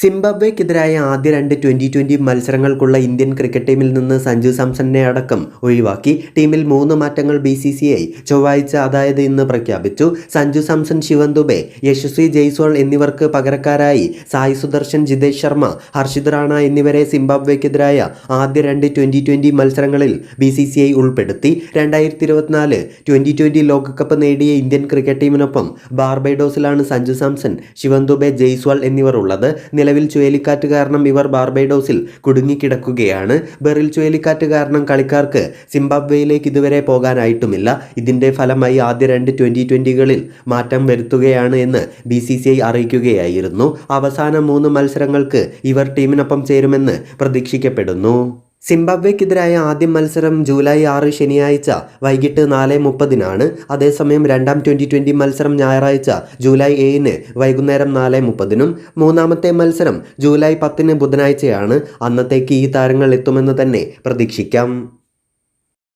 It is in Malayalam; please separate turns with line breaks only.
സിംബാബ്വേക്കെതിരായ ആദ്യ രണ്ട് ട്വന്റി ട്വന്റി മത്സരങ്ങൾക്കുള്ള ഇന്ത്യൻ ക്രിക്കറ്റ് ടീമിൽ നിന്ന് സഞ്ജു സാംസണിനെ അടക്കം ഒഴിവാക്കി. ടീമിൽ മൂന്ന് മാറ്റങ്ങൾ ബി സി സി ഐ ചൊവ്വാഴ്ച അതായത് ഇന്ന് പ്രഖ്യാപിച്ചു. സഞ്ജു സാംസൺ ശിവൻ ദുബെ യശസ്വി ജയ്സ്വാൾ എന്നിവർക്ക് പകരക്കാരായി സായി സുദർശൻ ജിതേഷ് ശർമ്മ ഹർഷിത് റാണ എന്നിവരെ സിംബാബ്വേക്കെതിരായ ആദ്യ രണ്ട് ട്വന്റി ട്വന്റി മത്സരങ്ങളിൽ ബി സി സി ഐ ഉൾപ്പെടുത്തി. രണ്ടായിരത്തി ഇരുപത്തിനാല് ട്വന്റി ട്വന്റി ലോകകപ്പ് നേടിയ ഇന്ത്യൻ ക്രിക്കറ്റ് ടീമിനൊപ്പം ബാർബൈഡോസിലാണ് സഞ്ജു സാംസൺ ശിവൻ ദുബെ ജയ്സ്വാൾ എന്നിവർ ഉള്ളത്. നിലവിൽ ചുഴലിക്കാറ്റ് കാരണം ഇവർ ബാർബൈഡോസിൽ കുടുങ്ങിക്കിടക്കുകയാണ്. ബെറിൽ ചുഴലിക്കാറ്റ് കാരണം കളിക്കാർക്ക് സിംബാബ്വേയിലേക്ക് ഇതുവരെ പോകാനായിട്ടുമില്ല. ഇതിന്റെ ഫലമായി ആദ്യ രണ്ട് ട്വന്റി ട്വന്റികളിൽ മാറ്റം വരുത്തുകയാണ് എന്ന് ബി സി സി ഐ അറിയിക്കുകയായിരുന്നു. അവസാന മൂന്ന് മത്സരങ്ങൾക്ക് ഇവർ ടീമിനൊപ്പം ചേരുമെന്ന് പ്രതീക്ഷിക്കപ്പെടുന്നു. സിംബാബ്വേക്കെതിരായ ആദ്യ മത്സരം ജൂലൈ ആറ് ശനിയാഴ്ച വൈകിട്ട് നാല് മുപ്പതിനാണ്. അതേസമയം രണ്ടാം ട്വന്റി ട്വന്റി മത്സരം ഞായറാഴ്ച ജൂലൈ ഏഴിന് വൈകുന്നേരം നാല് മുപ്പതിനും മൂന്നാമത്തെ മത്സരം ജൂലൈ പത്തിന് ബുധനാഴ്ചയാണ്. അന്നത്തേക്ക് ഈ താരങ്ങൾ എത്തുമെന്ന് തന്നെ പ്രതീക്ഷിക്കാം.